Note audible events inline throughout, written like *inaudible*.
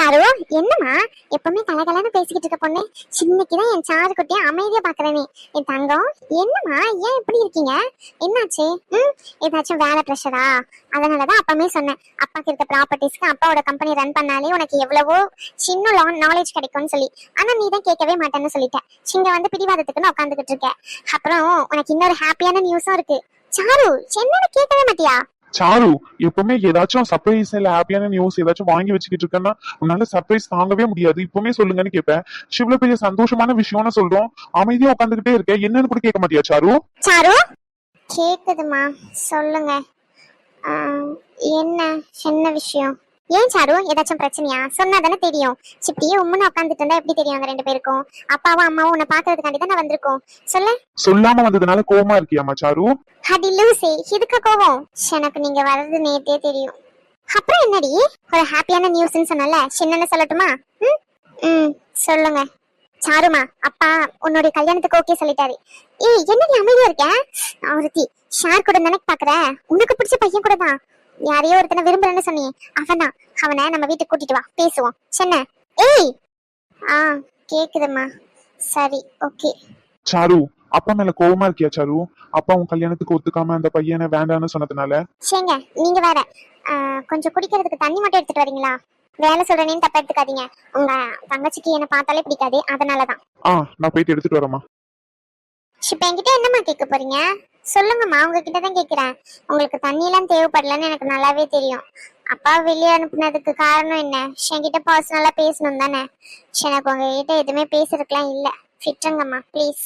Sir என்னம்மா? எப்பவுமே கலகலன்னு பேசிக்கிட்டு இருக்க பொண்ணு. இன்னைக்குதான் என் சாரு குட்டியை அமைதியா பாக்குறேனே. என் தங்கம் என்னம்மா? ஏன் இப்படி இருக்கீங்க? என்னாச்சு? ம்? ஏதாச்சும் வேலை ப்ரெஷரா அதனாலதான் அப்பவுமே சொன்னேன். அப்பாக்கு இருக்க ப்ராப்பர்ட்டிஸ்க்கு அப்பாவோட கம்பெனி ரன் பண்ணாலே உனக்கு எவ்வளவோ சின்ன லான் நாலேஜ் கிடைக்கும்னு சொல்லி. ஆனா நீ தான் கேட்கவே மாட்டேன்னு சொல்லிட்டேன். சிங்க வந்து பிடிவாதத்துக்குன்னு உட்காந்துக்கிட்டு இருக்க அப்புறம் உனக்கு இன்னொரு ஹாப்பியான நியூஸும் இருக்கு. சாரு என்னன்னு கேட்கவே மாட்டியா? சாரு எப்பவுமே ஏதாச்சும் சர்ப்ரைஸ் இல்ல ஹாப்பியான நியூஸ் ஏதாச்சும் வாங்கி வச்சுக்கிட்டு இருக்கேன்னா உன்னால சர்ப்ரைஸ் தாங்கவே முடியாது. இப்பவுமே சொல்லுங்கன்னு கேட்பேன் சிவ்ல பெரிய சந்தோஷமான விஷயம்னு சொல்றோம். அமைதியா உட்காந்துக்கிட்டே இருக்க என்னன்னு கூட கேட்க மாட்டியா சாரு? சாரு? கேக்குதுமா சொல்லுங்க. என்ன? என்ன விஷயம்? ஏன் சாரு ஏதாச்சும் பிரச்சனையா சொன்னா தானே தெரியும் சிப்பியே உம்முன்னு உட்காந்துட்டு இருந்தா எப்படி தெரியும் ரெண்டு பேருக்கும் அப்பாவும் அம்மாவும் உன்னை பாக்குறதுக்காண்டி தான் வந்திருக்கோம் சொல்லு சொல்லாம வந்ததுனால கோவமா இருக்கியாமா சாரு அடி லூசி இதுக்கு கோவம் எனக்கு நீங்க வர்றது நேத்தே தெரியும் அப்புறம் என்னடி ஒரு ஹாப்பியான நியூஸ்னு சொன்னல சின்னன்னு சொல்லட்டுமா ம் ம் சொல்லுங்க சாருமா அப்பா உன்னுடைய கல்யாணத்துக்கு ஓகே சொல்லிட்டாரு ஏய் என்னடி அமைதியா இருக்க ஒருத்தி ஷார் கூட தானே பாக்குற உனக்கு பிடிச்ச பையன் கூட தான் யாரையோ ஒருத்தனை விரும்புறேன்னு சொன்னியே அவன்தான். அவனை நம்ம வீட்டுக்கு கூட்டிட்டு வா. பேசுவோம். சொன்ன. ஏய்! ஆ கேக்குதும்மா. சரி ஓகே. சாரு அப்பா மேல கோவமா இருக்கியா சாரு? அப்பா உன் கல்யாணத்துக்கு ஒத்துக்காம அந்த பையனை வேண்டான்னு சொன்னதுனால? சேங்க நீங்க வேற. ஆ, கொஞ்சம் குடிக்கிறதுக்கு தண்ணி மட்டும் எடுத்துட்டு வரீங்களா? வேலை சொல்றேன்னு தப்பா எடுத்துக்காதீங்க. உங்க தங்கச்சிக்கு என்ன பார்த்தாலே பிடிக்காது. அதனாலதான். ஆ நான் போயிட்டு எடுத்துட்டு வரேம்மா. இப்ப என்கிட்ட என்னம்மா கேட்க போறீங்க? சொல்லுங்கம்மா உங்ககிட்ட தான் கேக்குறேன். உங்களுக்கு தண்ணியெல்லாம் தேவைப்படலன்னு எனக்கு நல்லாவே தெரியும். அப்பா வெளியே அனுப்புனதுக்கு காரணம் என்ன? என்கிட்ட பர்சனலா பேசணும் தானே? எனக்கு உங்ககிட்ட எதுவுமே பேசுறதுக்குலாம் இல்ல. விட்டுருங்கம்மா ப்ளீஸ்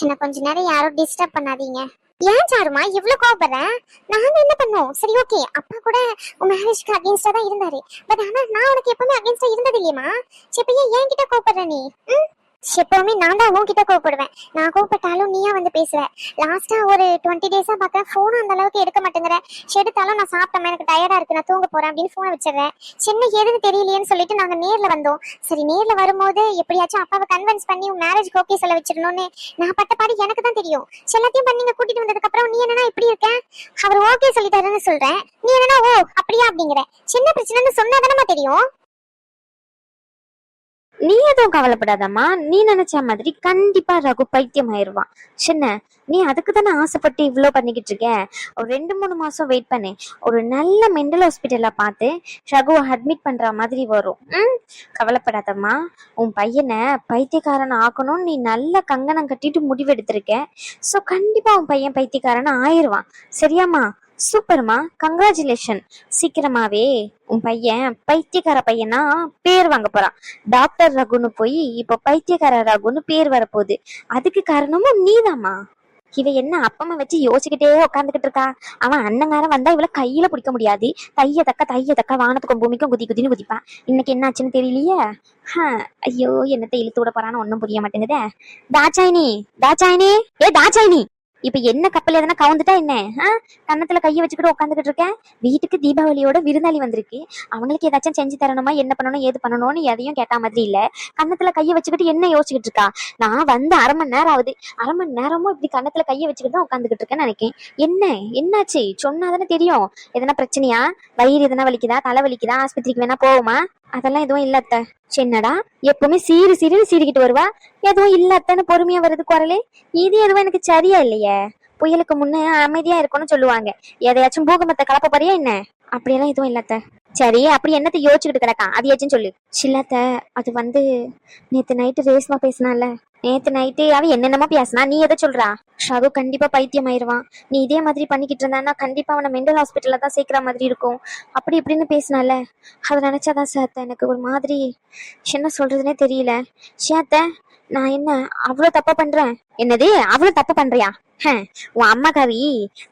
என்னை கொஞ்ச நேரம் யாரும் டிஸ்டர்ப் பண்ணாதீங்க. ஏன் சாருமா இவ்வளவு கோபப்படுறேன் நாங்க என்ன பண்ணுவோம் சரி ஓகே அப்பா கூட உன் மேரேஜ்க்கு அகேன்ஸ்டா தான் இருந்தாரு. பட் ஆனா நான் உனக்கு எப்பவுமே அகேன்ஸ்டா இருந்தது இல்லையம்மா சரி ஏன் என்கிட்ட கோவப்படுற நீ? ம்? எப்பவுமே நான் தான் உன்கிட்ட கூப்பிடுவேன் நான் கூப்பிட்டாலும் நீயா வந்து பேசுவ. லாஸ்டா ஒரு டுவெண்ட்டி டேஸா பார்க்க போனும் அந்த அளவுக்கு எடுக்க மாட்டேங்கிற. எடுத்தாலும் நான் சாப்பிட்டேன் எனக்கு டயர்டா இருக்கு நான் தூங்க போறேன் அப்படின்னு போனை வச்சிடுறேன். சின்ன எதுன்னு தெரியலையேன்னு சொல்லிட்டு நாங்க நேர்ல வந்தோம். சரி நேர்ல வரும்போது எப்படியாச்சும் அப்பாவை கன்வின்ஸ் பண்ணி உன் மேரேஜ்க்கு ஓகே சொல்ல வச்சிடணும்னு நான் பட்ட பாடி எனக்கு தான் தெரியும். எல்லாத்தையும் பண்ணி இங்க கூட்டிட்டு வந்ததுக்கு அப்புறம் நீ என்னன்னா இப்படி இருக்க? அவர் ஓகே சொல்லிட்டாருன்னு சொல்றேன். நீ என்னன்னா ஓ அப்படியா அப்படிங்கிற. சின்ன பிரச்சனைன்னு சொன்னா தெரியும்? நீ எதுவும் கவலைப்படாதம்மா. நீ நினைச்ச மாதிரி கண்டிப்பா ரகு பைத்தியம் ஆயிருவான் சின்ன நீ அதுக்கு தானே ஆசைப்பட்டு இவ்வளோ பண்ணிக்கிட்டு இருக்க? ஒரு ரெண்டு மூணு மாசம் வெயிட் பண்ணு. ஒரு நல்ல மெண்டல் ஹாஸ்பிட்டல்ல பார்த்து ரகுவை அட்மிட் பண்ற மாதிரி வரும். ம்? கவலைப்படாதம்மா. உன் பையனை பைத்தியக்காரன் ஆக்கணும்னு நீ நல்ல கங்கணம் கட்டிட்டு முடிவெடுத்திருக்க. ஸோ கண்டிப்பா உன் பையன் பைத்தியக்காரன் ஆயிருவான். சரியாம்மா? சூப்பர்மா கங்க்ராச்சுலேஷன் சீக்கிரமாவே உன் பையன் பைத்தியக்கார பையனா பேர் வாங்க போறான். டாக்டர் ரகுன்னு போய் இப்போ பைத்தியக்கார ரகுன்னு பேர் வரப்போகுது. அதுக்கு காரணமும் நீதாம்மா. இவ என்ன அப்பமா வச்சு யோசிச்சுக்கிட்டே உட்காந்துக்கிட்டு இருக்கா? அவன் அண்ணங்காரன் வந்தா இவள கையில பிடிக்க முடியாது. தைய தக்க தைய தக்க வானத்துக்கும் பூமிக்கும் குதி குதின்னு குதிப்பான் இன்னைக்கு என்ன ஆச்சுன்னு தெரியலையே ஐயோ என்னத்தை இழுத்து விட போறான்னு ஒன்னும் புரிய மாட்டேங்குதே. தாச்சாயினி தாச்சாயினி ஏ தாச்சாயினி இப்ப என்ன கப்பல் எதனா கவுந்துட்டா என்ன? ஆ? கன்னத்துல கையை வச்சுக்கிட்டு உட்காந்துக்கிட்டு இருக்கேன். வீட்டுக்கு தீபாவளியோட விருந்தாளி வந்திருக்கு. அவங்களுக்கு ஏதாச்சும் செஞ்சு தரணுமா? என்ன பண்ணணும்? ஏது பண்ணணும்னு எதையும் கேட்டா மாதிரி இல்ல. கன்னத்துல கையை வச்சுக்கிட்டு என்ன யோசிச்சுக்கிட்டு இருக்கா? நான் வந்து அரை மணி நேரம் ஆகுது. அரை மணி நேரமும் இப்படி கன்னத்துல கையை வச்சுக்கிட்டு தான் உட்காந்துக்கிட்டு இருக்கேன்னு நினைக்கேன். என்ன? என்னாச்சு? சொன்னா தானே தெரியும். எதனா பிரச்சனையா? வயிறு எதனா வலிக்குதா? தலை வலிக்குதா? ஆஸ்பத்திரிக்கு வேணா போகுமா அதெல்லாம் எதுவும் இல்ல அத்தை. சின்னடா எப்பவுமே சீரு சீருன்னு சீறிக்கிட்டு வருவா? எதுவும் இல்ல அத்தைன்னு பொறுமையா வருது குரலே? இது எதுவும் எனக்கு சரியா இல்லையே? புயலுக்கு முன்னே அமைதியா இருக்கும்னு சொல்லுவாங்க. எதையாச்சும் பூகம்பத்தை கலப்ப போறியா என்ன? அப்படியெல்லாம் எதுவும் இல்லத்த சரி அப்படி என்னத்தை யோசிச்சுக்கிட்டு கிடக்கா ஏச்சுன்னு சொல்லு. சில்லாத்த அது வந்து நேத்து நைட்டு ரேஸ்மா பேசினால நேத்து நைட்டு அவ என்னென்னமோ பேசினா நீ எதை சொல்றா? ஷகு கண்டிப்பா பைத்தியம் ஆயிருவான் நீ இதே மாதிரி பண்ணிக்கிட்டு இருந்தானா கண்டிப்பா அவனை மெண்டல் ஹாஸ்பிட்டல்ல தான் சேர்க்கிற மாதிரி இருக்கும். அப்படி இப்படின்னு பேசினால அதை நினைச்சாதான் சேத்த எனக்கு ஒரு மாதிரி என்ன சொல்றதுனே தெரியல. சேத்த நான் என்ன அவ்வளோ தப்பா பண்றேன்? என்னது அவ்வளோ தப்பு பண்றியா? உன் அம்மா கவி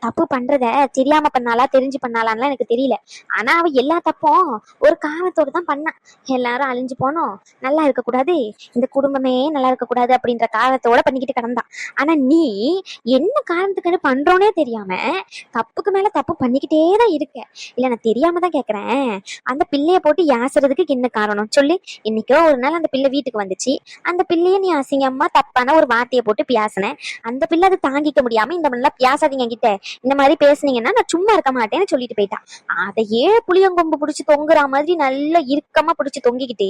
தப்பு பண்றத தெரியாம பண்ணாலா தெரிஞ்சு பண்ணாலான்லாம் எனக்கு தெரியல. ஆனா அவ எல்லா தப்பும் ஒரு காரணத்தோடு தான் பண்ணா. எல்லாரும் அழிஞ்சு போனோம். நல்லா இருக்கக்கூடாது இந்த குடும்பமே நல்லா இருக்கக்கூடாது அப்படின்ற காரணத்தோட பண்ணிக்கிட்டு கிடந்தான் ஆனா நீ என்ன காரணத்துக்குன்னு பண்றோனே தெரியாம தப்புக்கு மேல தப்பு பண்ணிக்கிட்டே தான் இருக்க. இல்ல நான் தெரியாம தான் கேக்குறேன். அந்த பிள்ளைய போட்டு யாசுறதுக்கு என்ன காரணம்? சொல்லு. இன்னைக்கோ ஒரு நாள் அந்த பிள்ளை வீட்டுக்கு வந்துச்சு. அந்த பிள்ளைய நீ அசிங்கம்மா தப்பான ஒரு வார்த்தையை போட்டு பியாசின. அந்த பிள்ளை அதை தாங்கி நீக்க முடியாம இந்த மாதிரிலாம் பேசாதீங்க கிட்ட இந்த மாதிரி பேசுனீங்கன்னா நான் சும்மா இருக்க மாட்டேன்னு சொல்லிட்டு போயிட்டான். அதையே புளியங்கொம்பு பிடிச்சி தொங்குற மாதிரி நல்லா இறுக்கமா பிடிச்சி தொங்கிக்கிட்டு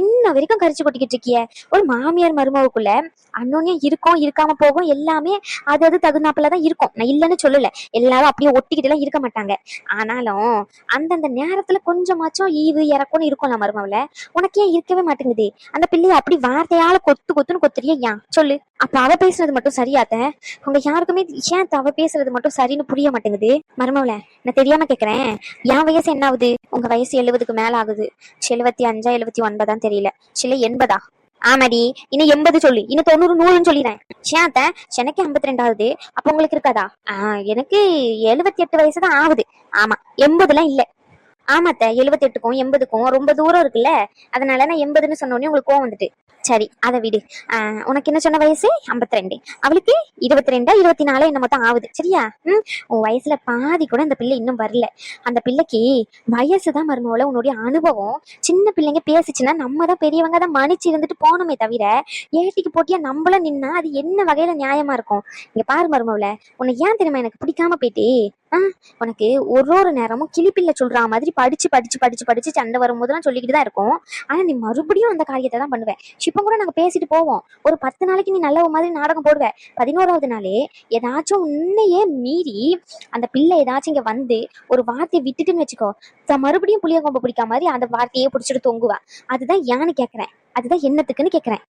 இன்ன வரைக்கும் கரிச்சு கொட்டிக்கிட்டு இருக்கிய. ஒரு மாமியார் மருமவுக்குள்ள அன்னொன்னே இருக்கும் இருக்காம போகும் எல்லாமே அது அது தகுந்தாப்புல தான் இருக்கும். நான் இல்லைன்னு சொல்லல. எல்லாரும் அப்படியே ஒட்டிக்கிட்டு எல்லாம் இருக்க மாட்டாங்க. ஆனாலும் அந்தந்த நேரத்துல கொஞ்சமாச்சும் ஈவு இறக்கும்னு இருக்கும்ல மருமவுல. உனக்கு ஏன் இருக்கவே மாட்டேங்குது? அந்த பிள்ளைய அப்படி வார்த்தையால கொத்து கொத்துன்னு கொத்துறியா? ஏன் சொல்லு. அப்ப அவ பேசுனது மட்டும் சரியாத்த உங்க யாருக்குமே ஏன் அவ பேசுறது மட்டும் சரின்னு புரிய மாட்டேங்குது? மருமவுல நான் தெரியாம கேக்குறேன். என் வயசு என்ன ஆகுது? உங்க வயசு எழுபதுக்கு மேல ஆகுது. எழுபத்தி அஞ்சா எழுபத்தி ஒன்பதான்னு தெரியல. சில எண்பதா? ஆமாடி. இன்னும் எண்பது சொல்லு. இன்னும் தொண்ணூறு நூறுன்னு சொல்லிடுறேன் சேத்த எனக்கு ஐம்பத்தி ரெண்டாவது அப்ப உங்களுக்கு இருக்காதா? ஆஹ் எனக்கு எழுபத்தி எட்டு வயசு தான் ஆகுது. ஆமா எண்பதுலாம் இல்ல. ஆமாத்த எழுபத்தெட்டுக்கும் எண்பதுக்கும் ரொம்ப தூரம் இருக்குல்ல? அதனால நான் எண்பதுன்னு சொன்னோடனே உங்களுக்கு கோவம் வந்துட்டு. சரி அதை விடு. ஆஹ் உனக்கு என்ன சொன்ன வயசு? ஐம்பத்தி ரெண்டு அவளுக்கு இருபத்தி ரெண்டா இருபத்தி நாலு என்ன மொத்தம் ஆகுது. சரியா? ம்? உன் வயசுல பாதி கூட அந்த பிள்ளை இன்னும் வரல. அந்த பிள்ளைக்கு வயசுதான் மருமவள உன்னுடைய அனுபவம் சின்ன பிள்ளைங்க பேசிச்சுன்னா நம்ம தான் பெரியவங்க தான் மன்னிச்சு இருந்துட்டு போனோமே தவிர ஏட்டிக்கு போட்டியா நம்மள நின்னா அது என்ன வகையில நியாயமா இருக்கும்? இங்க பாரு மருமவள உன்னை ஏன் தெரியுமா எனக்கு பிடிக்காம போயிட்டே? உனக்கு ஒரு ஒரு நேரமும் கிளிப்பில்ல சொல்ற மாதிரி படிச்சு படிச்சு படிச்சு படிச்சு சண்டை வரும்போதெல்லாம் சொல்லிக்கிட்டு தான் இருக்கும். ஆனா நீ மறுபடியும் அந்த காரியத்தை தான் பண்ணுவ. இப்ப கூட நாங்க பேசிட்டு போவோம். ஒரு பத்து நாளைக்கு நீ நல்ல மாதிரி நாடகம் போடுவ. பதினோராவது நாளே ஏதாச்சும் உன்னையே மீறி அந்த பிள்ளை ஏதாச்சும் இங்க வந்து ஒரு வார்த்தையை விட்டுட்டுன்னு வச்சுக்கோ. மறுபடியும் புளியங்கொம்பு பிடிக்காம மாதிரி அந்த வார்த்தையே பிடிச்சிட்டு தொங்குவா. அதுதான் ஏன்னு கேக்குறேன். அதுதான் என்னத்துக்குன்னு கேக்குறேன்.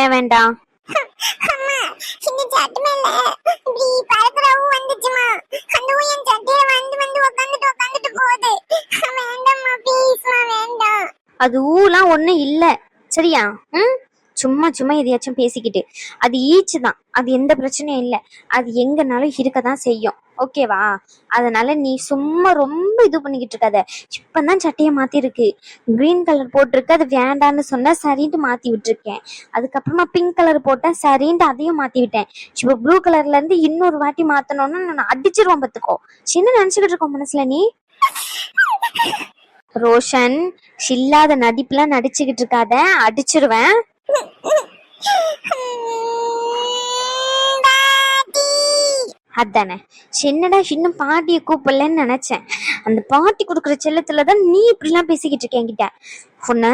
ஏன் வேண்டாம்? அம்மா இந்த சட்டு மேல இப்படி பறக்குறவும் வந்துச்சுமா. அதுவும் என் சட்டையில வந்து வந்து உட்காந்துட்டு உட்காந்துட்டு போகுது. வேண்டாம்மா ப்ளீஸ்மா வேண்டாம். அது ஊலாம் ஒண்ணும் இல்ல. சரியா? ம்? சும்மா சும்மா எதையாச்சும் பேசிக்கிட்டு. அது ஈச்சு தான் அது எந்த பிரச்சனையும் இல்லை. அது எங்கனாலும் இருக்க தான் செய்யும். ஓகேவா? அதனால நீ சும்மா ரொம்ப இது பண்ணிக்கிட்டு இருக்காத. இப்பதான் சட்டையை மாத்திருக்கு. கிரீன் கலர் போட்டிருக்கு அது வேண்டான்னு சொன்னா சரின்ட்டு மாத்தி விட்டுருக்கேன். அதுக்கப்புறமா பிங்க் கலர் போட்டேன் சரின்ட்டு அதையும் மாத்தி விட்டேன். இப்போ ப்ளூ கலர்ல இருந்து இன்னொரு வாட்டி மாத்தணும்னு நான் அடிச்சிருவோம் பத்துக்கோ. சின்ன நினைச்சுக்கிட்டு இருக்கோம் மனசுல நீ? ரோஷன் இல்லாத நடிப்புலாம் நடிச்சுக்கிட்டு இருக்காத. அடிச்சிருவேன். *laughs* அதானே? சின்னடா இன்னும் பாட்டியை கூப்பிடலன்னு நினைச்சேன். அந்த பாட்டி கொடுக்குற செல்லத்துல தான் நீ இப்படிலாம் பேசிக்கிட்டு இருக்கேன் என்கிட்ட. உன்னை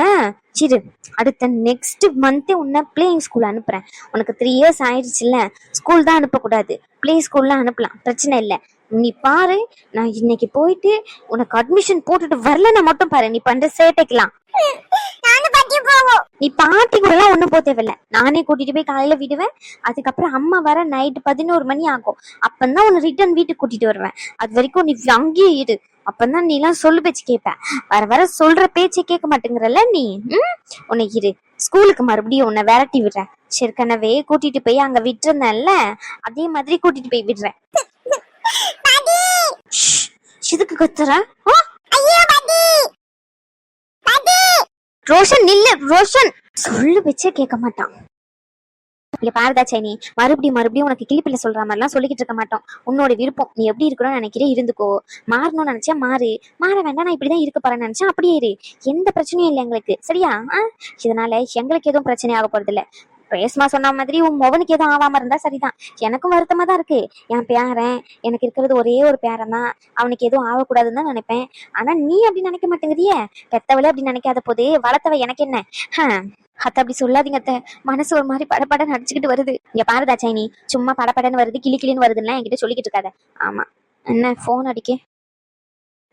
சிறு அடுத்த நெக்ஸ்ட் மந்த்தே உன்னை பிளேயிங் ஸ்கூல் அனுப்புறேன். உனக்கு த்ரீ இயர்ஸ் ஆயிடுச்சுல்ல ஸ்கூல் தான் அனுப்பக்கூடாது. பிளே ஸ்கூல்ல அனுப்பலாம் பிரச்சனை இல்லை. நீ பாரு நான் இன்னைக்கு போயிட்டு உனக்கு அட்மிஷன் போட்டுட்டு வரலன்னா மட்டும் பாரு. நீ பண்ற சேட்டைக்கலாம் நீ பாட்டி கூட எல்லாம் ஒண்ணும் போக தேவையில்ல. நானே கூட்டிட்டு போய் காலையில விடுவேன். அதுக்கப்புறம் அம்மா வர நைட்டு பதினோரு மணி ஆகும். அப்பந்தான் உன்னை ரிட்டர்ன் வீட்டுக்கு கூட்டிட்டு வருவேன். அது வரைக்கும் நீ அங்கேயே இரு. அப்பந்தான் நீ எல்லாம் சொல்லு பேச்சு கேட்ப வர வர சொல்ற பேச்சை கேட்க மாட்டேங்கிறல்ல நீ? ம்? உன்னை இரு. ஸ்கூலுக்கு மறுபடியும் உன்னை விரட்டி விடுறேன். சிற்கனவே கூட்டிட்டு போய் அங்க விட்டுருந்தேன்ல. அதே மாதிரி கூட்டிட்டு போய் விடுறேன். *laughs* பாட்டி! இதுக்கு கத்துற? ஐயோ பாட்டி! பாட்டி! ரோஷன் நில்லு ரோஷன்! சொல்லு வச்சே கேட்க மாட்டான். இங்க பாருதா சைனி. மறுபடியும் மறுபடியும் உனக்கு கிளிப்பிள்ள சொல்ற மாதிரிலாம் சொல்லிக்கிட்டு இருக்க மாட்டோம். உன்னோட விருப்பம் நீ எப்படி இருக்கணும்னு நினைக்கிறே இருந்துக்கோ. மாறணும்னு நினைச்சா மாறு. மாற வேண்டாம் நான் இப்படிதான் இருக்க போறேன்னு நினைச்சா அப்படியே இரு. எந்த பிரச்சனையும் இல்லை எங்களுக்கு. சரியா? இதனால எங்களுக்கு எதுவும் பிரச்சனை ஆக போறது இல்ல ரேஸ்மா சொன்ன மாதிரி உன் மொவனுக்கு எதுவும் ஆகாம இருந்தா சரிதான். எனக்கும் வருத்தமா தான் இருக்கு. என் பேரன் எனக்கு இருக்கிறது ஒரே ஒரு பேரன் தான் அவனுக்கு எதுவும் ஆகக்கூடாதுன்னு தான் நினைப்பேன். ஆனா நீ அப்படி நினைக்க மாட்டேங்குதியே பெத்தவளே அப்படி நினைக்காத போது வளர்த்தவ எனக்கு என்ன? ஹம், அத்தை அப்படி சொல்லாதீங்க அத்தை. மனசு ஒரு மாதிரி படப்பட நடிச்சுக்கிட்டு வருது. இங்க பாருதா சைனி சும்மா படபடன்னு வருது கிளி கிளின்னு வருதுன்னா என்கிட்ட சொல்லிக்கிட்டு இருக்காத. ஆமா. என்ன போன் அடிக்க.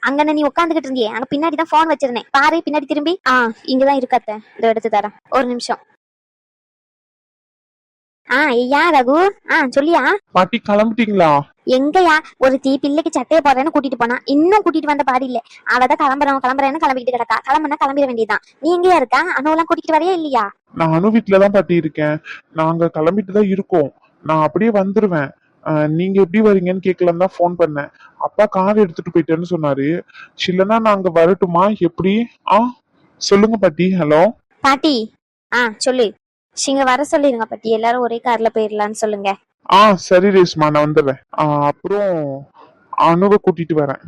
அங்க நீ உட்காந்துக்கிட்டு இருந்தியே? அங்க பின்னாடி தான் போன் வச்சிருந்தேன். பாரு பின்னாடி திரும்பி. ஆ இங்கதான் இருக்காத்த இதை எடுத்து தரேன். ஒரு நிமிஷம். ஆ யா ரகு. ஆ சொல்லியா? பாட்டி கிளம்பிட்டீங்களா? எங்கயா? ஒரு தீ பிள்ளைக்கு சட்டையை போடுறேன்னு கூட்டிட்டு போனா இன்னும் கூட்டிட்டு வந்த பாடி இல்ல. அவதான் கிளம்புறோம் கிளம்புறேன்னு கிளம்பிக்கிட்டு கிடக்கா. கிளம்புனா கிளம்பிட வேண்டியதுதான். நீ எங்கயா இருக்கா? அனுவெல்லாம் கூட்டிட்டு வரையா இல்லையா? நானும் வீட்டுலதான் பாட்டி இருக்கேன். நாங்க கிளம்பிட்டு தான் இருக்கோம். நான் அப்படியே வந்துருவேன். நீங்க எப்படி வரீங்கன்னு கேட்கலாம் தான் ஃபோன் பண்ணேன். அப்பா கார் எடுத்துட்டு போயிட்டேன்னு சொன்னாரு. இல்லைன்னா நாங்க வரட்டுமா? எப்படி? ஆ சொல்லுங்க பாட்டி. ஹலோ? பாட்டி. ஆ சொல்லு. இங்க வர சொல்லிருங்க பாட்டி. எல்லாரும் ஒரே கார்ல போயிடலாம்னு சொல்லுங்க. ஆ சரி ரேஷ்மா நான் வந்துடுறேன் ஆ, அப்புறம் அணுவை கூட்டிட்டு வரேன்.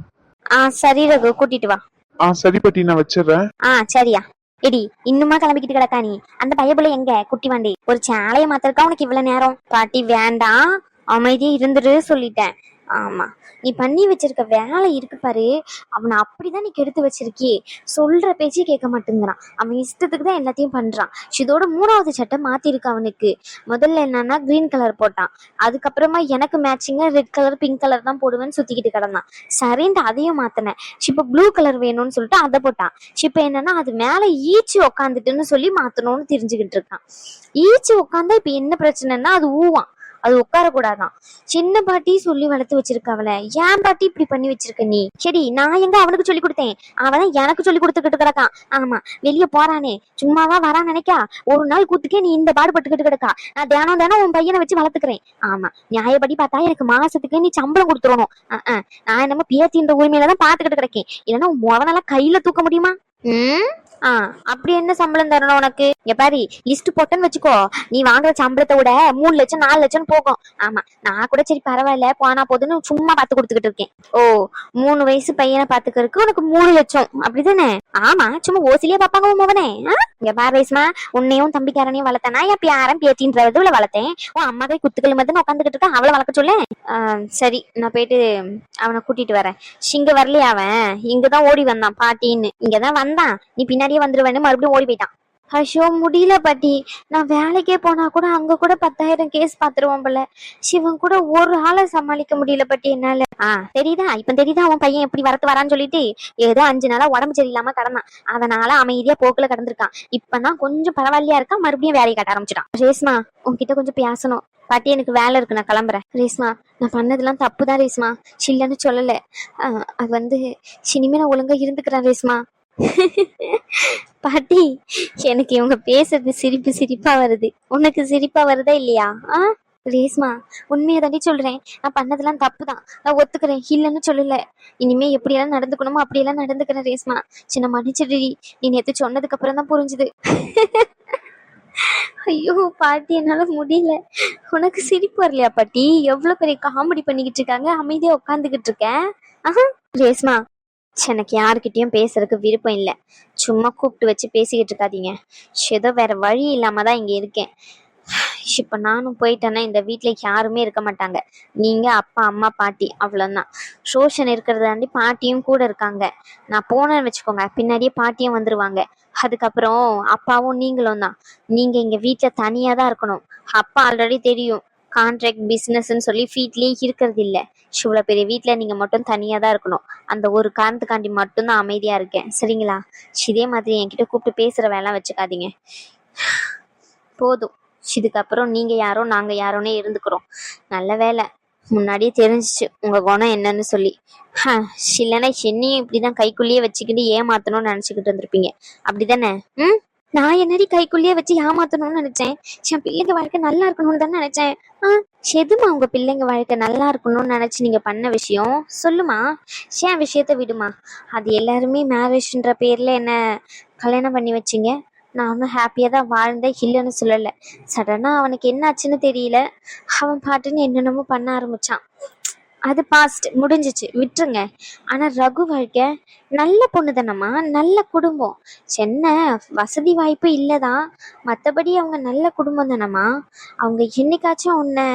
ஆ சரி ரகு கூட்டிட்டு வா. ஆ சரி பாட்டி நான் வச்சிடுறேன் ஆ சரியா. எடி இன்னுமா கிளம்பிக்கிட்டு கிடக்கா நீ? அந்த பயபுல எங்க? குட்டி வண்டி. ஒரு சேலைய மாத்திருக்கா உனக்கு இவ்வளவு நேரம்? பாட்டி வேண்டாம். அமைதியா இருந்துரு சொல்லிட்டேன். ஆமா. நீ பண்ணி வச்சிருக்க வேலை இருக்கு பாரு. அவனை அப்படிதான் நீ கெடுத்து வச்சிருக்கி சொல்ற பேச்சே கேட்க மாட்டேங்கிறான். அவன் இஷ்டத்துக்கு தான் எல்லாத்தையும் பண்றான். இதோட மூணாவது சட்டை மாத்திருக்கு அவனுக்கு. முதல்ல என்னன்னா கிரீன் கலர் போட்டான். அதுக்கப்புறமா எனக்கு மேட்சிங்கா ரெட் கலர் பிங்க் கலர் தான் போடுவேன்னு சுத்திக்கிட்டு கிடந்தான். சரின்ட்டு அதையும் மாத்தினேன். இப்போ ப்ளூ கலர் வேணும்னு சொல்லிட்டு அதை போட்டான். இப்போ என்னன்னா அது மேல ஈச்சி உக்காந்துட்டுன்னு சொல்லி மாத்தணும்னு தெரிஞ்சுக்கிட்டு இருக்கான். ஈச்சி உட்காந்தா இப்ப என்ன பிரச்சனைன்னா அது ஊவான். அது உட்காரக்கூடாதான். சின்ன பாட்டி சொல்லி வளர்த்து வச்சிருக்க அவளை ஏன் பாட்டி இப்படி பண்ணி வச்சிருக்க நீ? சரி நான் எங்க அவனுக்கு சொல்லி கொடுத்தேன். அவன் எனக்கு சொல்லி கொடுத்துக்கிட்டு கிடக்கான் ஆமா வெளியே போறானே. சும்மாவா வரான் நினைக்கா. ஒரு நாள் கூத்துக்கே நீ இந்த பாடுபட்டுக்கிட்டு கிடக்கா. நான் தியானம் தானே உன் பையனை வச்சு வளர்த்துக்கிறேன். ஆமா நியாயப்படி பார்த்தா எனக்கு மாசத்துக்கு நீ சம்பளம் கொடுத்துடணும். நான் என்னமோ பேத்தின்ற உரிமையில தான் பாத்துக்கிட்டு கிடக்கேன். இல்லைன்னா உன் முகனெல்லாம் கையில தூக்க முடியுமா? ம்? ஆ. அப்படி என்ன சம்பளம் தரணும் உனக்கு? இங்க பாரு லிஸ்ட் போட்டேன்னு வச்சுக்கோ. நீ வாங்குற சம்பளத்தை விட மூணு லட்சம் நாலு லட்சம் போகும். ஆமா நான் கூட சரி பரவாயில்ல போனா போதுன்னு சும்மா பாத்து கொடுத்துக்கிட்டு இருக்கேன். ஓ மூணு வயசு பையனை பாத்துக்கிறதுக்கு உனக்கு மூணு லட்சம். அப்படிதானே? ஆமா சும்மா ஓசிலியா பாப்பாங்க உன் மகனே இங்க பாரு ரேஸ்மா உன்னையும் தம்பிக்காரனையும் வளர்த்தனா என் பியாரன் பேத்தின்றதுல வளர்த்தேன். உன் அம்மா கை குத்துக்கள் மாதிரி உட்காந்துக்கிட்டு இருக்க அவளை வளர்க்க சொல்ல. சரி நான் போயிட்டு அவனை கூட்டிட்டு வரேன். இங்க வரலையா அவன்? இங்கதான் ஓடி வந்தான் பாட்டின்னு. இங்கதான் வந்தான். நீ பின்னாடியே வந்துருவேன்னு மறுபடியும் ஓடி போயிட்டான். ஐயோ முடியல பாட்டி. நான் வேலைக்கே போனா கூட அங்க கூட பத்தாயிரம் கேஸ் பாத்துருவோம் போல. சிவன் கூட ஒரு ஆளை சமாளிக்க முடியல பாட்டி என்னால. ஆ தெரியுதா? இப்ப தெரியுதா அவன் பையன் எப்படி வரத்து வரான்னு சொல்லிட்டு? ஏதோ அஞ்சு நாளா உடம்பு சரியில்லாம கடந்தான். அதனால அமைதியா போக்குல கடந்திருக்கான். இப்பதான் கொஞ்சம் பரவாயில்லையா இருக்கான் மறுபடியும் வேலையை கட்ட ஆரம்பிச்சிட்டான். ரேஸ்மா உன்கிட்ட கொஞ்சம் பேசணும். பாட்டி எனக்கு வேலை இருக்கு நான் கிளம்புறேன். ரேஸ்மா நான் பண்ணதெல்லாம் தப்பு தான் ரேஸ்மா சில்லன்னு சொல்லல. அது வந்து இனிமே நான் ஒழுங்கா இருந்துக்கிறேன் ரேஸ்மா பாட்டி எனக்கு இவங்க பேசுறது சிரிப்பு சிரிப்பா வருது. உனக்கு சிரிப்பா வருதா இல்லையா? ஆ? ரேஸ்மா உண்மையை தாண்டி சொல்றேன். நான் பண்ணதெல்லாம் தப்பு தான் நான் ஒத்துக்கிறேன். இல்லைன்னு சொல்லல. இனிமே எப்படியெல்லாம் நடந்துக்கணுமோ அப்படியெல்லாம் நடந்துக்கிறேன் ரேஸ்மா சின்ன மன்னிச்சிடுடி. நீ நேத்து சொன்னதுக்கு அப்புறம் தான் புரிஞ்சுது. ஐயோ பாட்டி என்னால முடியல. உனக்கு சிரிப்பு வரலையா பாட்டி? எவ்வளவு பெரிய காமெடி பண்ணிக்கிட்டு இருக்காங்க. அமைதியா உட்காந்துக்கிட்டு இருக்கேன். ஆஹா. ரேஸ்மா எனக்கு யாருக்கிட்டயும் பேசுறதுக்கு விருப்பம் இல்லை. சும்மா கூப்பிட்டு வச்சு பேசிக்கிட்டு இருக்காதீங்க. ஏதோ வேற வழி இல்லாம தான் இங்க இருக்கேன். இப்ப நானும் போயிட்டேன்னா இந்த வீட்ல யாருமே இருக்க மாட்டாங்க. நீங்க அப்பா அம்மா பாட்டி அவ்வளவுதான். ரோஷன் இருக்கிறதாண்டி பாட்டியும் கூட இருக்காங்க. நான் போனேன்னு வச்சுக்கோங்க பின்னாடியே பாட்டியும் வந்துருவாங்க. அதுக்கப்புறம் அப்பாவும் நீங்களும் தான் நீங்க இங்க வீட்டில் தனியா தான் இருக்கணும். அப்பா ஆல்ரெடி தெரியும். கான்ட்ராக்ட் பிஸ்னஸ்ன்னு சொல்லி வீட்லயே இருக்கிறது இல்லை. இவ்வளோ பெரிய வீட்டில் நீங்கள் மட்டும் தனியாக தான் இருக்கணும். அந்த ஒரு காரணத்துக்காண்டி மட்டும்தான் அமைதியாக இருக்கேன். சரிங்களா? இதே மாதிரி என்கிட்ட கூப்பிட்டு பேசுகிற வேலை வச்சுக்காதீங்க. போதும். இதுக்கப்புறம் நீங்கள் யாரோ நாங்கள் யாரோனே இருந்துக்கிறோம். நல்ல வேலை. முன்னாடியே தெரிஞ்சிச்சு உங்கள் குணம் என்னன்னு சொல்லி. ஹ, இல்லைன்னா என்னையும் இப்படிதான் கைக்குள்ளேயே வச்சுக்கிட்டு ஏமாத்தணும்னு வந்திருப்பீங்க இருந்திருப்பீங்க. அப்படிதானே? ம்? நான் என்னடி கைக்குள்ளேயே வச்சு ஏமாத்தணும்னு நினைச்சேன்? என் பிள்ளைங்க வாழ்க்கை நல்லா இருக்கணும்னு தானே நினைச்சேன். ஆ செதுமா உங்க பிள்ளைங்க வாழ்க்கை நல்லா இருக்கணும்னு நினைச்சு நீங்க பண்ண விஷயம்? சொல்லுமா. ஏன் விஷயத்த விடுமா. அது எல்லாருமே மேரேஜ்ன்ற பேர்ல என்ன கல்யாணம் பண்ணி வச்சீங்க? நானும் ஹாப்பியாக தான் வாழ்ந்தேன் இல்லைன்னு சொல்லலை. சடனாக அவனுக்கு என்ன ஆச்சுன்னு தெரியல. அவன் பாட்டுன்னு என்னென்னமோ பண்ண ஆரம்பிச்சான். அது பாஸ்ட் முடிஞ்சிச்சு விட்டுருங்க. ஆனால் ரகு வாழ்க்கை நல்ல பொண்ணு தானம்மா நல்ல குடும்பம். சென்னை வசதி வாய்ப்பு இல்லைதான். மற்றபடி அவங்க நல்ல குடும்பம் தானம்மா. அவங்க என்னைக்காச்சும் உன்னை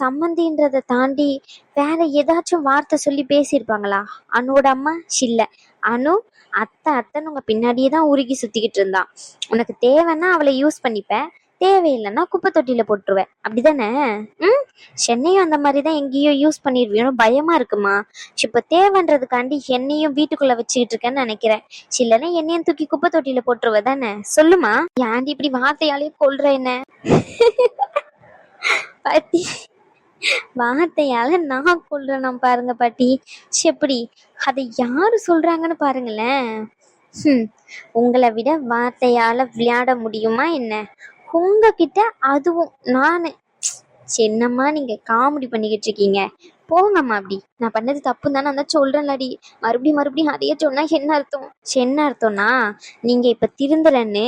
சம்மந்தின்றதை தாண்டி வேற ஏதாச்சும் வார்த்தை சொல்லி பேசியிருப்பாங்களா? அனுவோட அம்மா? இல்லை. அனு அத்தை அத்தைன்னு உங்கள் பின்னாடியே தான் உருகி சுற்றிக்கிட்டு இருந்தான் உனக்கு தேவைன்னா அவளை யூஸ் பண்ணிப்பேன் தேவையில்லைன்னா குப்பை தொட்டியில போட்டுருவேன். அப்படிதானே? ம்? சென்னையும் அந்த மாதிரி தான் எங்கேயோ யூஸ் பண்ணிடுவியோன்னு பயமா இருக்குமா? இப்போ தேவைன்றதுக்காண்டி என்னையும் வீட்டுக்குள்ள வச்சுக்கிட்டு இருக்கேன்னு நினைக்கிறேன். சில்லனா என்னையும் தூக்கி குப்பை தொட்டியில போட்டுருவ தானே? சொல்லுமா? ஏன்டி இப்படி வார்த்தையாலே கொள்ற என்ன? பாட்டி வார்த்தையால நான் கொல்றேன் பாருங்க பாட்டி. எப்படி? அதை யாரு சொல்றாங்கன்னு பாருங்களேன். உங்களை விட வார்த்தையால விளையாட முடியுமா என்ன? உங்ககிட்ட அதுவும் நானு. என்னம்மா நீங்க காமெடி பண்ணிக்கிட்டு இருக்கீங்க? போங்கம்மா அப்படி. நான் பண்ணது தப்பு தானே அந்த தான் சொல்றேன்லடி. மறுபடியும் மறுபடியும் அதையே சொன்னா என்ன அர்த்தம்? என்ன அர்த்தம்னா நீங்க இப்ப திருந்துறேன்னு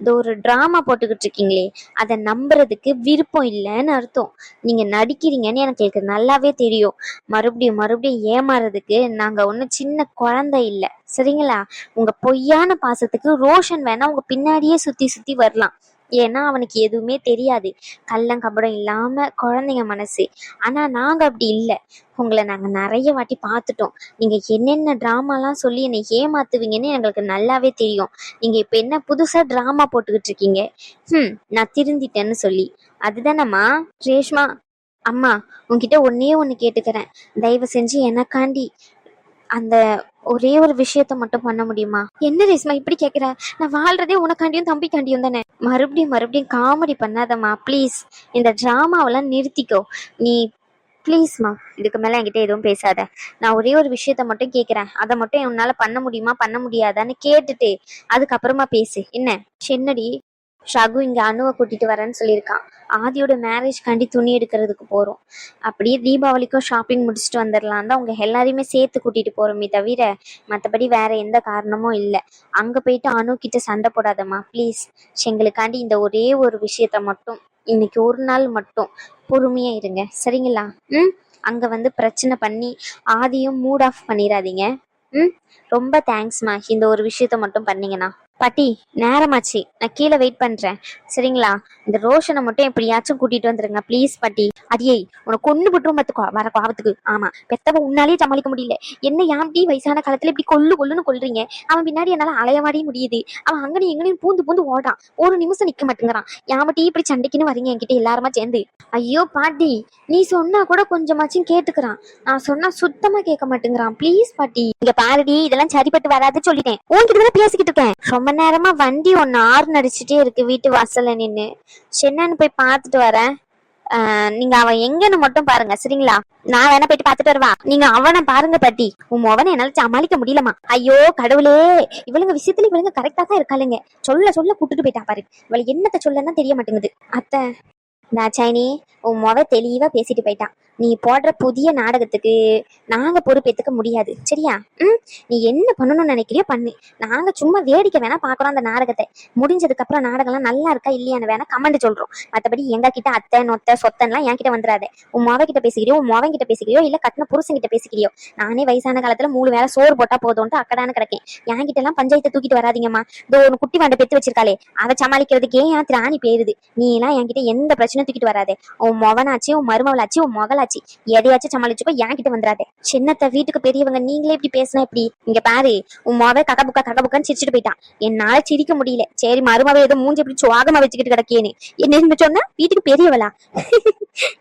இந்த ஒரு டிராமா போட்டுக்கிட்டு இருக்கீங்களே அதை நம்புறதுக்கு விருப்பம் இல்லைன்னு அர்த்தம். நீங்க நடிக்கிறீங்கன்னு எனக்கு எனக்கு நல்லாவே தெரியும். மறுபடியும் மறுபடியும் ஏமாறதுக்கு நாங்க ஒன்றும் சின்ன குழந்தை இல்லை. சரிங்களா? உங்க பொய்யான பாசத்துக்கு ரோஷன் வேணா உங்க பின்னாடியே சுத்தி சுத்தி வரலாம். ஏன்னா அவனுக்கு எதுவுமே தெரியாது. கள்ளம் கபடம் இல்லாம குழந்தைங்க மனசு. ஆனா நாங்க அப்படி இல்லை. உங்களை நாங்க நிறைய வாட்டி பார்த்துட்டோம். நீங்க என்னென்ன டிராமாலாம் சொல்லி என்னை ஏமாத்துவீங்கன்னு எங்களுக்கு நல்லாவே தெரியும். நீங்க இப்ப என்ன புதுசா டிராமா போட்டுக்கிட்டு இருக்கீங்க? ஹம் நான் திருந்திட்டேன்னு சொல்லி. அதுதானம்மா? ரேஷ்மா அம்மா உன்கிட்ட ஒன்னே ஒன்று கேட்டுக்கிறேன். தயவு செஞ்சு எனக்காண்டி அந்த ஒரே ஒரு விஷயத்த மட்டும் பண்ண முடியுமா? என்ன ரேஷ்மா இப்படி கேக்குற? நான் வாழ்றதே உனக்காண்டியும் தம்பிக்காண்டியும் தானே. மறுபடியும் மறுபடியும் காமெடி பண்ணாதம்மா ப்ளீஸ் இந்த டிராமாவெல்லாம் நிறுத்திக்கோ. நீ ப்ளீஸ்மா இதுக்கு மேலே என்கிட்ட எதுவும் பேசாத. நான் ஒரே ஒரு விஷயத்த மட்டும் கேட்குறேன் அதை மட்டும் உன்னால பண்ண முடியுமா பண்ண முடியாதான்னு கேட்டுட்டு அதுக்கப்புறமா பேசு. என்ன? சென்னடி ஷகு இங்கே அணுவை கூட்டிட்டு வரேன்னு சொல்லியிருக்கான். ஆதியோட மேரேஜ்க்காண்டி துணி எடுக்கிறதுக்கு போகிறோம் அப்படியே தீபாவளிக்கும் ஷாப்பிங் முடிச்சுட்டு வந்துடலாம் தான் அவங்க எல்லாரையுமே சேர்த்து கூட்டிட்டு போகிறோமே தவிர மற்றபடி வேற எந்த காரணமும் இல்லை. அங்கே போயிட்டு அணு கிட்ட சண்டை போடாதம்மா ப்ளீஸ் எங்களுக்காண்டி இந்த ஒரே ஒரு விஷயத்த மட்டும் இன்னைக்கு ஒரு நாள் மட்டும் பொறுமையா இருங்க. சரிங்களா? ம்? அங்க வந்து பிரச்சனை பண்ணி ஆதியும் மூட் ஆஃப் பண்ணிடாதீங்க. ம்? ரொம்ப தேங்க்ஸ்மா இந்த ஒரு விஷயத்த மட்டும் பண்ணீங்கன்னா. பாட்டி நேரமாச்சு. நான் கீழே வெயிட் பண்றேன். சரிங்களா? இந்த ரோஷனை மட்டும் எப்படியாச்சும் கூட்டிட்டு வந்துருங்க. ப்ளீஸ் பாட்டி. அடியே உனக்கு கொண்டு விட்டுரும் பார்த்துக்கோ வர கோபத்துக்கு ஆமா பெத்தவ உன்னாலே சமாளிக்க முடியல. என்ன யாண்டி வயசான காலத்துல இப்படி கொல்லு கொல்லுன்னு கொல்றீங்க? அவன் பின்னாடி என்னால அலையவாடி முடியுது. அவன் அங்கனையும் எங்கனையும் பூந்து பூந்து ஓடான். ஒரு நிமிஷம் நிக்க மாட்டேங்கிறான். யாமட்டி இப்படி சண்டைக்குன்னு வரீங்க என்கிட்ட எல்லாருமா சேர்ந்து? ஐயோ பாட்டி நீ சொன்னா கூட கொஞ்சமாச்சும் கேட்டுக்கிறான். நான் சொன்னா சுத்தமா கேட்க மாட்டேங்கிறான். ப்ளீஸ் பாட்டி. இங்க பாருடி இதெல்லாம் சரிப்பட்டு வராது சொல்லிட்டேன். உன்கிட்ட பேசிக்கிட்டு இருக்கேன். ரொம்ப நேரமா வண்டி ஒன்னு ஆறு அடிச்சுட்டே இருக்கு வீட்டு வாசல்ல நின்னு. சென்னான்னு போய் பார்த்துட்டு வரேன். ஆஹ் நீங்க அவன் எங்கன்னு மட்டும் பாருங்க சரிங்களா? நான் வேணா போயிட்டு பாத்துட்டு வருவா. நீங்க அவனை பாருங்க பாட்டி. உன் மொவனை என்னால சமாளிக்க முடியலமா ஐயோ கடவுளே. இவளுங்க விஷயத்துல இவளுங்க கரெக்டா தான் இருக்காளுங்க. சொல்ல சொல்ல கூட்டிட்டு போயிட்டா பாரு. இவள் என்னத்த சொல்லன்னா தெரிய மாட்டேங்குது. அத்தை நான் சைனி உன் முத தெளிவா பேசிட்டு போயிட்டான். நீ போடுற புதிய நாடகத்துக்கு நாங்க பொறுப்பேத்துக்க முடியாது சரியா? ம்? நீ என்ன பண்ணணும்னு நினைக்கிறியோ பண்ணு. நாங்க சும்மா வேடிக்கை வேணா பாக்குறோம் அந்த நாடகத்தை. முடிஞ்சதுக்கு அப்புறம் நாடகம்லாம் நல்லா இருக்கா இல்லையான்னு வேணா கமெண்ட் சொல்றோம். மத்தபடி எங்க கிட்ட அத்தை நொத்த சொத்தன்லாம் என் கிட்ட வந்துடாத உன் முத கிட்ட பேசிக்கிறியோ உன் முவன் கிட்ட பேசிக்கிறியோ இல்ல கட்டின புருஷன் கிட்ட பேசிக்கிறியோ? நானே வயசான காலத்துல மூணு வேளை சோறு போட்டா போதும்ட்டு அக்கடானு கிடக்கேன். என் கிட்ட எல்லாம் பஞ்சாயத்தை தூக்கிட்டு வராதீங்கம்மா. இதோ ஒரு குட்டி வாண்டை பெத்து வச்சிருக்காளே. அதை சமாளிக்கிறதுக்கே என் திராணி போயிருது நீ எல்லாம் என்கிட்ட எந்த பிரச்சனை பிரச்சனையும் தூக்கிட்டு வராதே. உன் மொவனாச்சு உன் மருமவளாச்சு உன் மொகலாச்சு எதையாச்சும் சமாளிச்சுக்கோ என்கிட்ட வந்துடாதே சின்னத்த வீட்டுக்கு பெரியவங்க நீங்களே இப்படி பேசினா எப்படி? இங்க பாரு உன் மொவ கக்க புக்கா கக்க புக்கான்னு சிரிச்சிட்டு போயிட்டான். என்னால சிரிக்க முடியல. சரி மருமவ ஏதோ மூஞ்சி இப்படி சுவாகமா வச்சுக்கிட்டு கிடக்கேன்னு. என்ன சொன்னா வீட்டுக்கு பெரியவளா?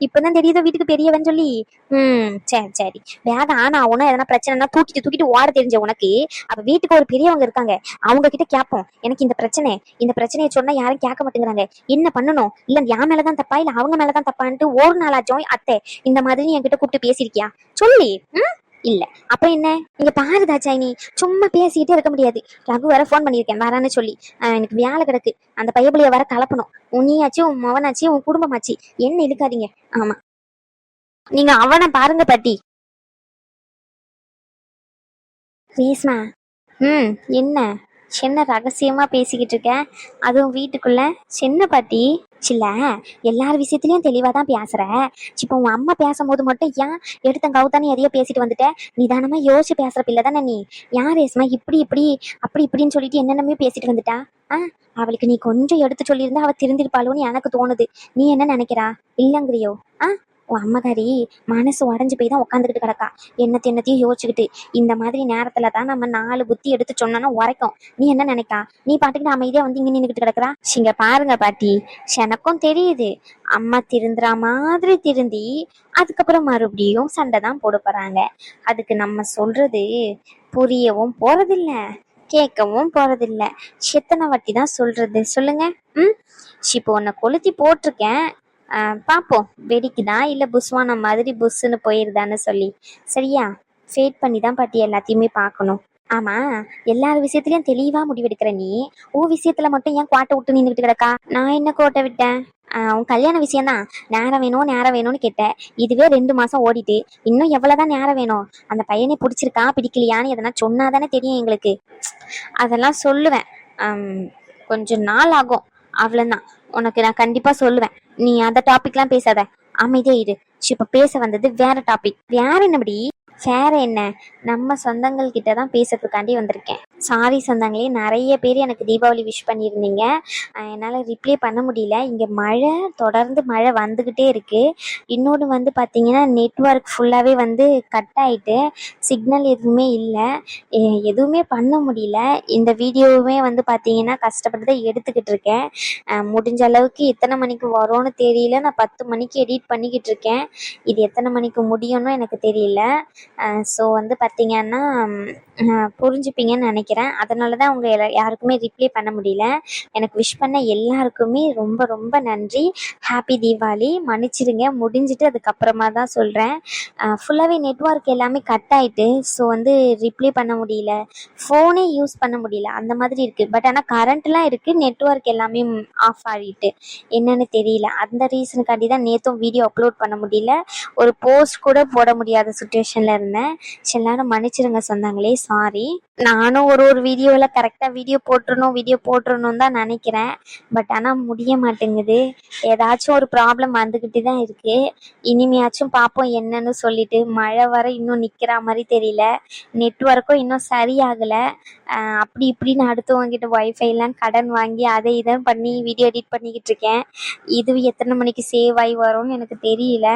இப்பதான் தெரியுதோ வீட்டுக்கு பெரியவன் சொல்லி. ம் சரி சரி. வேக ஆனா உன எதனா பிரச்சனைனா தூக்கிட்டு தூக்கிட்டு ஓட தெரிஞ்ச உனக்கு. அப்ப வீட்டுக்கு ஒரு பெரியவங்க இருக்காங்க. அவங்க கிட்ட கேட்போம் எனக்கு இந்த பிரச்சனை இந்த பிரச்சனையை சொன்னா யாரும் கேட்க மாட்டேங்கிறாங்க. என்ன பண்ணணும்? இல்ல என் மேலதான் தப்பா? இல்ல அவங்க மேலதான் தப்பான்ட்டு ஒரு நாளாச்சும் அத்தை இந்த மாதிரி என்கிட்ட கூப்பிட்டு பேசியிருக்கியா? சொல்லி. இல்ல. அப்ப என்ன? இங்க பாருதா சைனி சும்மா பேசிக்கிட்டே இருக்க முடியாது. ரகு வர ஃபோன் பண்ணியிருக்கேன். வரான்னு சொல்லி. ஆஹ் எனக்கு வேலை கிடக்கு. அந்த பையபுளிய வர கலப்பணும். உன்னியாச்சு உன் மவனாச்சு உன் குடும்பமாச்சு. என்ன இழுக்காதீங்க. ஆமா. நீங்க அவனை பாருங்க பாட்டி. ரேஸ்மா ம் என்ன? சின்ன ரகசியமா பேசிக்கிட்டு இருக்க? அதுவும் வீட்டுக்குள்ள. சின்ன பாட்டி? சில்ல எல்லார் விஷயத்துலயும் தெளிவா தான் பேசுற. இப்போ உன் அம்மா பேசும்போது மட்டும் ஏன் எடுத்த கவுத்தானே எதையோ பேசிட்டு வந்துட்ட? நிதானமா யோசிச்சு பேசுற பிள்ளை தானே நீ. யார் ரேஸ்மா இப்படி இப்படி அப்படி இப்படின்னு சொல்லிட்டு என்னென்னமே பேசிட்டு வந்துட்டா? ஆ அவளுக்கு நீ கொஞ்சம் எடுத்து சொல்லியிருந்தா அவ திருந்திருப்பாளோன்னு எனக்கு தோணுது. நீ என்ன நினைக்கிறா? இல்லங்கிறியோ? ஆ உன் அம்மகாரி மனசு உடஞ்சு போய் தான் உட்காந்துக்கிட்டு கிடக்கா. என்னத்தை என்னத்தையும் யோசிச்சுக்கிட்டு. இந்த மாதிரி நேரத்துல தான் நம்ம நாலு புத்தி எடுத்து சொன்னோன்னா உரைக்கும். நீ என்ன நினைக்கா? நீ பாட்டுக்கிட்டு அமைதியா வந்து இங்க நின்னுக்கிட்டு கிடக்குறா? சிங்க பாருங்க பாட்டி. எனக்கும் தெரியுது. அம்மா திருந்துற மாதிரி திருந்தி அதுக்கப்புறம் மறுபடியும் சண்டை தான் போட போறாங்க. அதுக்கு நம்ம சொல்றது புரியவும் போறதில்ல கேட்கவும் போறதில்ல. எத்தனை வாட்டி தான் சொல்றது. சொல்லுங்க. ம்? இப்போ உன்னை கொளுத்தி போட்டிருக்கேன். பார்ப்போம் வெடிக்குதா? இல்லை புஸ்வானம் மாதிரி புஸ்ஸுன்னு போயிருதான்னு சொல்லி. சரியா? ஃபேட் பண்ணி தான் பாட்டி எல்லாத்தையுமே பார்க்கணும். ஆமா எல்லார் விஷயத்துலையும் தெளிவா முடிவெடுக்கிற நீ உன் விஷயத்துல மட்டும் ஏன் கோட்டை விட்டு நின்றுட்டு கிடக்கா? நான் என்ன கோட்டை விட்டேன்? உன் கல்யாண விஷயம்தான். நேரம் வேணும் நேரம் வேணும்னு கேட்டேன். இதுவே ரெண்டு மாசம் ஓடிட்டு இன்னும் எவ்வளவுதான் நேரம் வேணும்? அந்த பையனை பிடிச்சிருக்கா பிடிக்கலையான்னு எதனா சொன்னாதானே தெரியும் எங்களுக்கு. அதெல்லாம் சொல்லுவேன். கொஞ்சம் நாள் ஆகும். அவ்வளோதான் உனக்கு நான் கண்டிப்பா சொல்லுவேன். நீ அந்த டாபிக்லாம் பேசாத. அமைதியா இரு. இப்ப பேச வந்தது வேற டாபிக் வேற என்னபடி வேற என்ன? நம்ம சொந்தங்கள் கிட்ட தான் பேசுறதுக்காண்டி வந்திருக்கேன். சாரி சொந்தங்களே நிறைய பேர் எனக்கு தீபாவளி விஷ் பண்ணியிருந்தீங்க. என்னால் ரிப்ளை பண்ண முடியல. இங்கே மழை தொடர்ந்து மழை வந்துக்கிட்டே இருக்கு. இன்னொன்று வந்து பார்த்தீங்கன்னா நெட்ஒர்க் ஃபுல்லாகவே வந்து கட் ஆயிட்டு சிக்னல் எதுவுமே இல்லை. எதுவுமே பண்ண முடியல. இந்த வீடியோவுமே வந்து பார்த்தீங்கன்னா கஷ்டப்பட்டு தான் எடுத்துக்கிட்டு இருக்கேன். முடிஞ்ச அளவுக்கு எத்தனை மணிக்கு வரும்னு தெரியல. நான் பத்து மணிக்கு எடிட் பண்ணிக்கிட்டு இருக்கேன். இது எத்தனை மணிக்கு முடியும்னு எனக்கு தெரியல. ஸோ வந்து பார்த்தீங்கன்னா புரிஞ்சுப்பீங்கன்னு நினைக்கிறேன். அதனால தான் உங்கள் எல்லா யாருக்குமே ரிப்ளை பண்ண முடியல. எனக்கு விஷ் பண்ண எல்லாருக்குமே ரொம்ப ரொம்ப நன்றி. ஹாப்பி தீபாவளி மன்னிச்சிடுங்க. முடிஞ்சிட்டு அதுக்கப்புறமா தான் சொல்கிறேன் ஃபுல்லாகவே நெட்ஒர்க் எல்லாமே கட் ஆகிட்டு ஸோ வந்து ரிப்ளை பண்ண முடியல. ஃபோனே யூஸ் பண்ண முடியல. அந்த மாதிரி இருக்குது பட் ஆனால் கரண்ட்லாம் இருக்குது நெட்ஒர்க் எல்லாமே ஆஃப் ஆகிட்டு என்னன்னு தெரியல. அந்த ரீசனுக்காண்டி தான் நேற்றும் வீடியோ அப்லோட் பண்ண முடியல. ஒரு போஸ்ட் கூட போட முடியாத சுச்சுவேஷனில் இருந்தேன். சரி, எல்லாரும் மன்னிச்சிடுங்க சொந்தங்களே சாரி நானும் ஒரு ஒரு வீடியோவில் கரெக்டாக வீடியோ போட்டுருணும் வீடியோ போட்டுருணும் தான் நினைக்கிறேன். பட் ஆனால் முடிய மாட்டேங்குது. ஏதாச்சும் ஒரு ப்ராப்ளம் வந்துக்கிட்டு தான் இருக்குது இனிமையாச்சும் பார்ப்போம் என்னன்னு சொல்லிட்டு. மழை வர இன்னும் நிற்கிற மாதிரி தெரியல. நெட்ஒர்க்கும் இன்னும் சரியாகலை. அப்படி இப்படின்னு அடுத்தவங்கிட்ட ஒய்ஃபைலாம் கடன் வாங்கி அதை இதை பண்ணி வீடியோ எடிட் பண்ணிக்கிட்டு இருக்கேன். இது எத்தனை மணிக்கு சேவ் ஆகி வரும்னு எனக்கு தெரியல.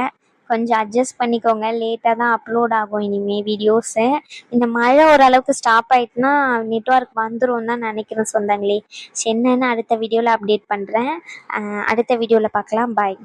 கொஞ்சம் அட்ஜஸ்ட் பண்ணிக்கோங்க. லேட்டாக தான் அப்லோட் ஆகும் இனிமேல் வீடியோஸு இந்த மழை ஓரளவுக்கு ஸ்டாப் ஆயிட்டுனா நெட்ஒர்க் வந்துடும் தான் நினைக்கிறேன் சொந்தங்களே. சரி, என்னன்னு அடுத்த வீடியோவில் அப்டேட் பண்ணுறேன் அடுத்த வீடியோவில் பார்க்கலாம். பாய்